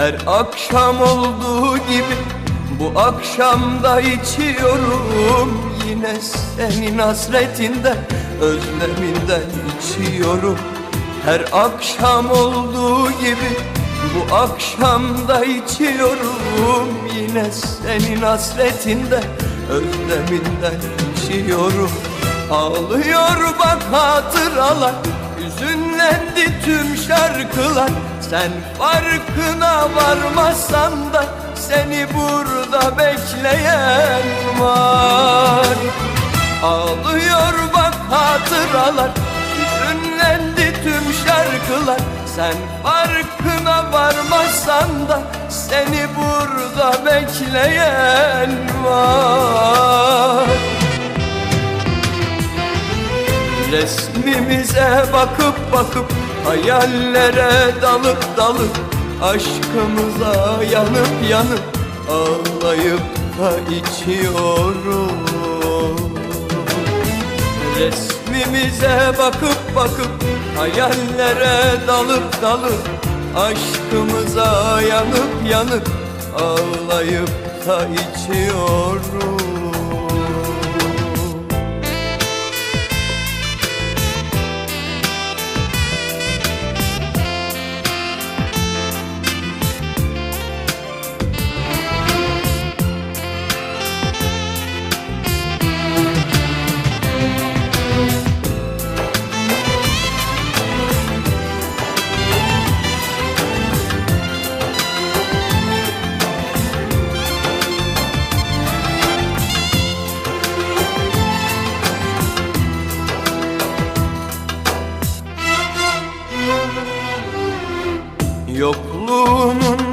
Her akşam olduğu gibi bu akşam da içiyorum. Yine senin hasretinden, özleminden içiyorum. Her akşam olduğu gibi bu akşam da içiyorum. Yine senin hasretinden, özleminden içiyorum. Ağlıyor bak hatıralar Hüzünlendi tüm şarkılar. Sen farkına varmasan da Seni burada bekleyen var. Ağlıyor bak hatıralar Hüzünlendi tüm şarkılar. Sen farkına varmasan da Seni burada bekleyen var. Resmimize bakıp bakıp Hayallere dalıp dalıp Aşkımıza yanıp yanıp Ağlayıp da içiyorum Resmimize bakıp bakıp Hayallere dalıp dalıp Aşkımıza yanıp yanıp Ağlayıp da içiyorum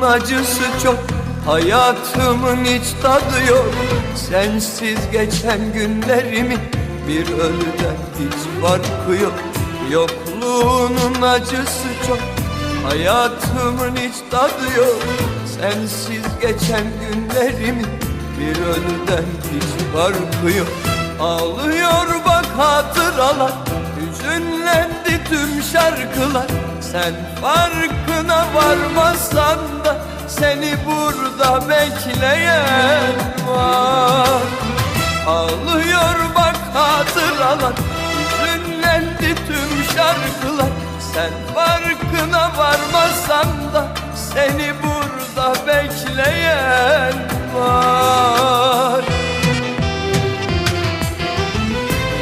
acısı çok. Hayatımın hiç tadı yok. Sensiz geçen günlerimi Bir ölüden hiç farkı yok. Yokluğunun acısı çok. Hayatımın hiç tadı yok. Sensiz geçen günlerimi Bir ölüden hiç farkı yok. Ağlıyor bak hatıralar Hüzünlendi tüm şarkılar. Sen farkına varmasan da Seni burada bekleyen var. Ağlıyor bak hatıralar. Hüzünlendi tüm şarkılar. Sen farkına varmasan da Seni burada bekleyen var.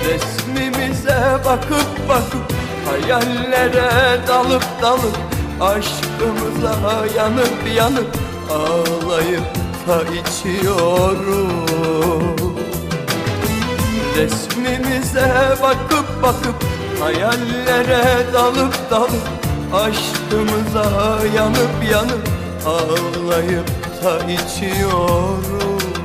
Resmimize bakıp bakıp Hayallere dalıp dalıp Aşkımıza yanıp yanıp Ağlayıp da içiyorum Resmimize bakıp bakıp Hayallere dalıp dalıp Aşkımıza yanıp yanıp Ağlayıp da içiyorum